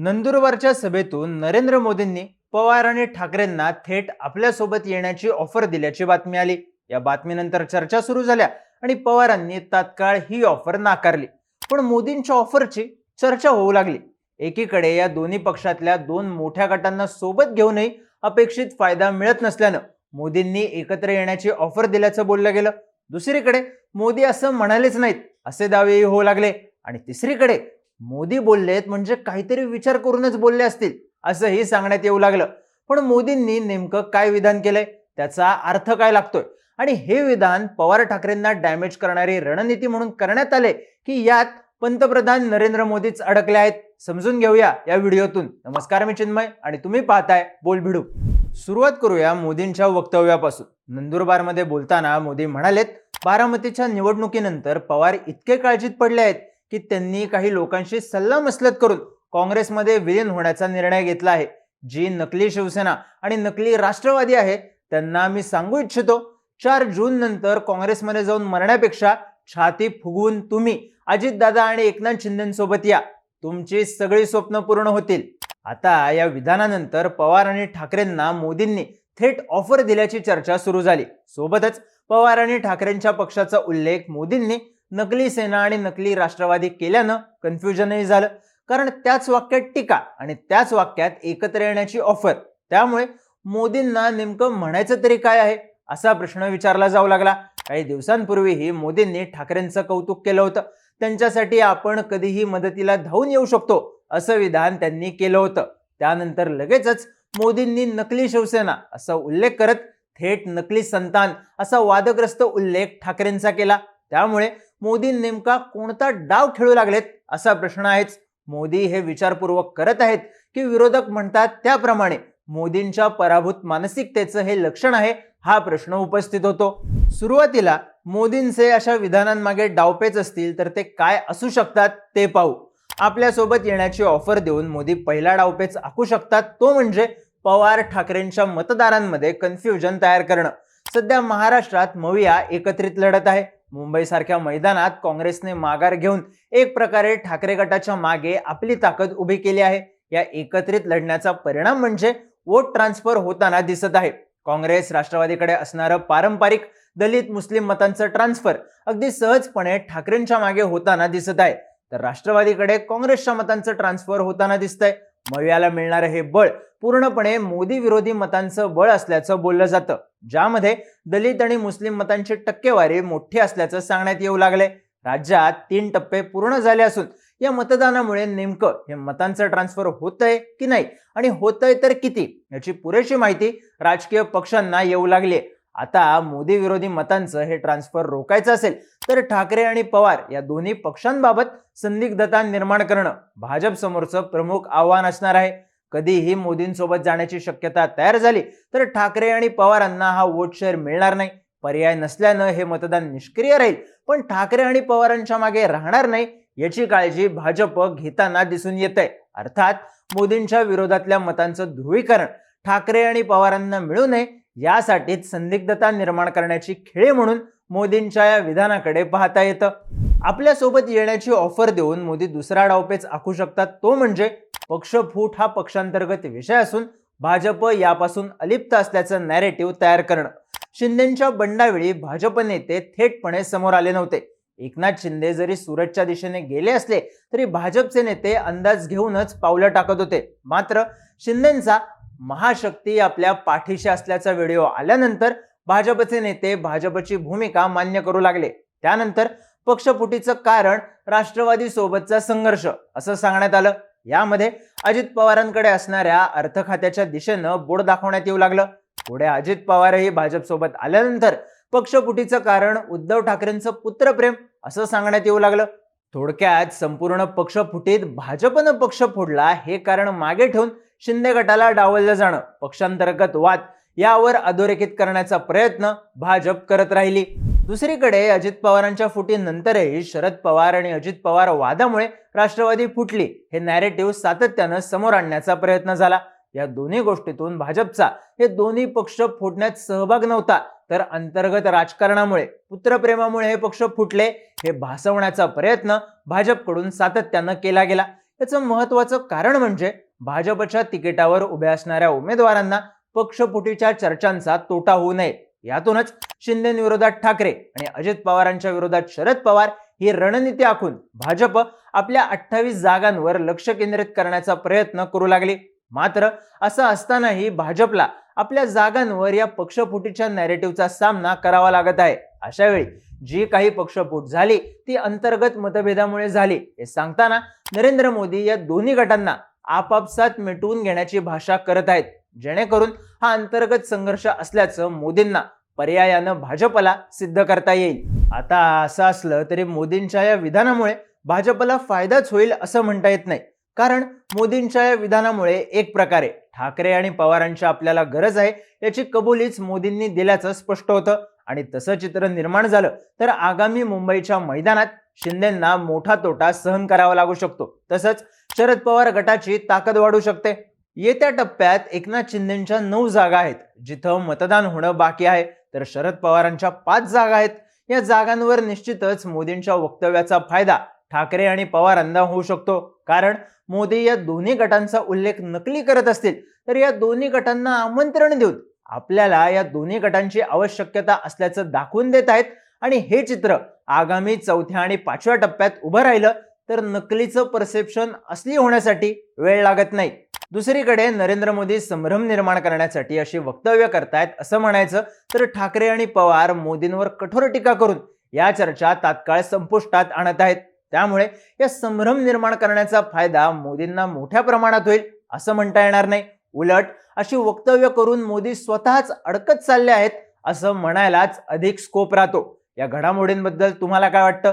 नंदुरबारच्या सभेतून नरेंद्र मोदींनी पवार आणि ठाकरेंना थेट आपल्यासोबत येण्याची ऑफर दिल्याची बातमी आली. या बातमीनंतर चर्चा सुरू झाल्या आणि पवारांनी तात्काळ ही ऑफर नाकारली. पण मोदींच्या ऑफरची चर्चा होऊ लागली. एकीकडे या दोन्ही पक्षातल्या दोन मोठ्या गटांना सोबत घेऊनही अपेक्षित फायदा मिळत नसल्यानं मोदींनी एकत्र येण्याची ऑफर दिल्याचं बोललं गेलं. दुसरीकडे मोदी असं म्हणालेच नाहीत असे दावेही होऊ लागले. आणि तिसरीकडे मोदी बोललेत म्हणजे काहीतरी विचार करूनच बोलले असतील असंही सांगण्यात येऊ लागलं. पण मोदींनी नेमकं काय विधान केलंय? त्याचा अर्थ काय लागतोय? आणि हे विधान पवार ठाकरेंना डॅमेज करणारी रणनीती म्हणून करण्यात आले की यात पंतप्रधान नरेंद्र मोदीच अडकले आहेत? समजून घेऊया या व्हिडिओतून. नमस्कार मी चिन्मय आणि तुम्ही पाहताय बोल भिडू. सुरुवात करूया मोदींच्या वक्तव्यापासून. नंदुरबारमध्ये बोलताना मोदी म्हणालेत बारामतीच्या निवडणुकीनंतर पवार इतके काळजीत पडले आहेत की त्यांनी काही लोकांशी सल्लामसलत करून काँग्रेसमध्ये विलीन होण्याचा निर्णय घेतला आहे. जी नकली शिवसेना आणि नकली राष्ट्रवादी आहे त्यांना मी सांगू इच्छितो चार जून नंतर काँग्रेसमध्ये जाऊन मरण्यापेक्षा छाती फुगवून तुम्ही अजितदादा आणि एकनाथ शिंदेसोबत या. तुमची सगळी स्वप्न पूर्ण होतील. आता या विधानानंतर पवार आणि ठाकरेंना मोदींनी थेट ऑफर दिल्याची चर्चा सुरू झाली. सोबतच पवार आणि ठाकरेंच्या पक्षाचा उल्लेख मोदींनी नकली सेना आणि नकली राष्ट्रवादी केल्यानं कन्फ्युजनही झालं. कारण त्याच वाक्यात टीका आणि त्याच वाक्यात एकत्र येण्याची ऑफर त्यामुळे मोदींना नेमकं म्हणायचं तरी काय आहे असा प्रश्न विचारला जाऊ लागला. काही दिवसांपूर्वीही मोदींनी ठाकरेंचं कौतुक केलं होतं. त्यांच्यासाठी आपण कधीही मदतीला धावून येऊ शकतो असं विधान त्यांनी केलं होतं. त्यानंतर लगेचच मोदींनी नकली शिवसेना असा उल्लेख करत थेट नकली संतान असा वादग्रस्त उल्लेख ठाकरेंचा केला. त्यामुळे मोदी नेमका कोणता डाव खेळू लागलेत असा प्रश्न आहेच. मोदी हे विचारपूर्वक करत आहेत की विरोधक म्हणतात त्याप्रमाणे मोदींच्या पराभूत मानसिकतेचं हे लक्षण आहे हा प्रश्न उपस्थित होतो. सुरुवातीला मोदींचे अशा विधानांमागे डावपेच असतील तर ते काय असू शकतात ते पाहू. आपल्यासोबत येण्याची ऑफर देऊन मोदी पहिला डावपेच आखू शकतात तो म्हणजे पवार ठाकरेंच्या मतदारांमध्ये कन्फ्युजन तयार करणं. सध्या महाराष्ट्रात मविया एकत्रित लढत आहे. मुंबईसारख्या मैदानात काँग्रेसने माघार घेऊन एक प्रकारे ठाकरे गटाच्या मागे आपली ताकद उभी केली आहे. या एकत्रित लढण्याचा परिणाम म्हणजे वोट ट्रान्सफर होताना दिसत आहे. काँग्रेस राष्ट्रवादीकडे असणारं पारंपरिक दलित मुस्लिम मतांचं ट्रान्सफर अगदी सहजपणे ठाकरेंच्या मागे होताना दिसत आहे. तर राष्ट्रवादीकडे काँग्रेसच्या मतांचं ट्रान्सफर होताना दिसतंय. मवियाला मिळणारं हे बळ पूर्णपणे मोदी विरोधी मतांचं बळ असल्याचं बोललं जातं. ज्यामध्ये दलित आणि मुस्लिम मतांची टक्केवारी मोठी असल्याचं सांगण्यात येऊ लागले. राज्यात तीन टप्पे पूर्ण झाले असून या मतदानामुळे नेमकं हे मतांचं ट्रान्सफर होतंय की नाही? आणि होतंय तर किती? याची पुरेशी माहिती राजकीय पक्षांना येऊ लागली आता मोदी विरोधी मतांचं हे ट्रान्सफर रोखायचं असेल तर ठाकरे आणि पवार या दोन्ही पक्षांबाबत संदिग्धता निर्माण करणं भाजप समोरचं प्रमुख आव्हान असणार आहे. कधीही मोदींसोबत जाण्याची शक्यता तयार झाली तर ठाकरे आणि पवारांना हा वोट शेअर मिळणार नाही. पर्याय नसल्यानं हे मतदान निष्क्रिय राहील पण ठाकरे आणि पवारांच्या मागे राहणार नाही याची काळजी भाजप घेताना दिसून येत आहे अर्थात मोदींच्या विरोधातल्या मतांचं ध्रुवीकरण ठाकरे आणि पवारांना मिळू नये यासाठीच संदिग्धता निर्माण करण्याची खेळी म्हणून मोदींच्या या विधानाकडे पाहता येतं. आपल्यासोबत येण्याची ऑफर देऊन मोदी दुसरा डावपेच आखू शकतात तो म्हणजे पक्षफूट हा पक्षांतर्गत विषय असून भाजप यापासून अलिप्त असल्याचं नॅरेटिव्ह तयार करणं. शिंदेच्या बंडावेळी भाजप नेते थेटपणे समोर आले नव्हते. एकनाथ शिंदे जरी सुरतच्या दिशेने गेले असले तरी भाजपचे नेते अंदाज घेऊनच पावलं टाकत होते. मात्र शिंदेचा महाशक्ती आपल्या पाठीशी असल्याचा व्हिडिओ आल्यानंतर भाजपचे नेते भाजपची भूमिका मान्य करू लागले. त्यानंतर पक्षफुटीचं कारण राष्ट्रवादी सोबतचा संघर्ष असं सांगण्यात आलं. यामध्ये अजित पवारांकडे असणाऱ्या अर्थ खात्याच्या दिशेनं बोर्ड दाखवण्यात येऊ लागलं. पुढे अजित पवारही भाजपसोबत आल्यानंतर पक्षफुटीचं कारण उद्धव ठाकरेंचं पुत्रप्रेम असं सांगण्यात येऊ लागलं. थोडक्यात संपूर्ण पक्षफुटीत भाजपनं पक्ष फोडला हे कारण मागे ठेवून शिंदे गटाला डावललं जाणं पक्षांतर्गत वाद यावर अधोरेखित करण्याचा प्रयत्न भाजप करत राहिली. दुसरीकडे अजित पवारांच्या फुटीनंतरही शरद पवार आणि अजित पवार वादामुळे राष्ट्रवादी फुटली. हे नॅरेटिव्ह सातत्यानं समोर आणण्याचा प्रयत्न झाला. या दोन्ही गोष्टीतून भाजपचा हे दोन्ही पक्ष फुटण्यात सहभाग नव्हता तर अंतर्गत राजकारणामुळे पुत्रप्रेमामुळे हे पक्ष फुटले हे भासवण्याचा प्रयत्न भाजपकडून सातत्यानं केला गेला. याचं महत्वाचं कारण म्हणजे भाजपच्या तिकिटावर उभ्या असणाऱ्या उमेदवारांना पक्षपुटीच्या चर्चांचा तोटा होऊ नये. यातूनच शिंदेविरोधात ठाकरे आणि अजित पवारांच्या विरोधात शरद पवार ही रणनीती आखून भाजप आपल्या अठ्ठावीस जागांवर लक्ष केंद्रित करण्याचा प्रयत्न करू लागले. मात्र असं असतानाही भाजपला आपल्या जागांवर या पक्षफुटीच्या नॅरेटिव्हचा सामना करावा लागत आहे. अशा वेळी जी काही पक्षफूट झाली ती अंतर्गत मतभेदामुळे झाली. हे सांगताना नरेंद्र मोदी या दोन्ही गटांना आपापसात मिटवून घेण्याची भाषा करत आहेत. जेणेकरून हा अंतर्गत संघर्ष असल्याचं मोदींना पर्यायानं भाजपला सिद्ध करता येईल. आता असं असलं तरी मोदींच्या या विधानामुळे भाजपला फायदाच होईल असं म्हणता येत नाही. कारण मोदींच्या या विधानामुळे एक प्रकारे ठाकरे आणि पवारांची आपल्याला गरज आहे याची कबुलीच मोदींनी दिल्याचं स्पष्ट होतं. आणि तसं चित्र निर्माण झालं तर आगामी मुंबईच्या मैदानात शिंदेंना मोठा तोटा सहन करावा लागू शकतो. तसंच शरद पवार गटाची ताकद वाढू शकते. येत्या टप्प्यात एकनाथ शिंदेच्या नऊ जागा आहेत जिथं मतदान होणं बाकी आहे. तर शरद पवारांच्या पाच जागा आहेत. या जागांवर निश्चितच मोदींच्या वक्तव्याचा फायदा ठाकरे आणि पवारांना होऊ शकतो. कारण मोदी या दोन्ही गटांचा उल्लेख नकली करत असतील तर या दोन्ही गटांना आमंत्रण देऊन आपल्याला या दोन्ही गटांची आवश्यकता असल्याचं दाखवून देत आहेत. आणि हे चित्र आगामी चौथ्या आणि पाचव्या टप्प्यात उभं राहिलं तर नकलीचं परसेप्शन असली होण्यासाठी वेळ लागत नाही. दुसरीकडे नरेंद्र मोदी संभ्रम निर्माण करण्यासाठी अशी वक्तव्य करतायत असं म्हणायचं तर ठाकरे आणि पवार मोदींवर कठोर टीका करून या चर्चा तात्काळ संपुष्टात आणत आहेत. त्यामुळे या संभ्रम निर्माण करण्याचा फायदा मोदींना मोठ्या प्रमाणात होईल असं म्हणता येणार नाही. उलट अशी वक्तव्य करून मोदी स्वतःच अडकत चालले आहेत असं म्हणायलाच अधिक स्कोप राहतो. या घडामोडींबद्दल तुम्हाला काय वाटतं?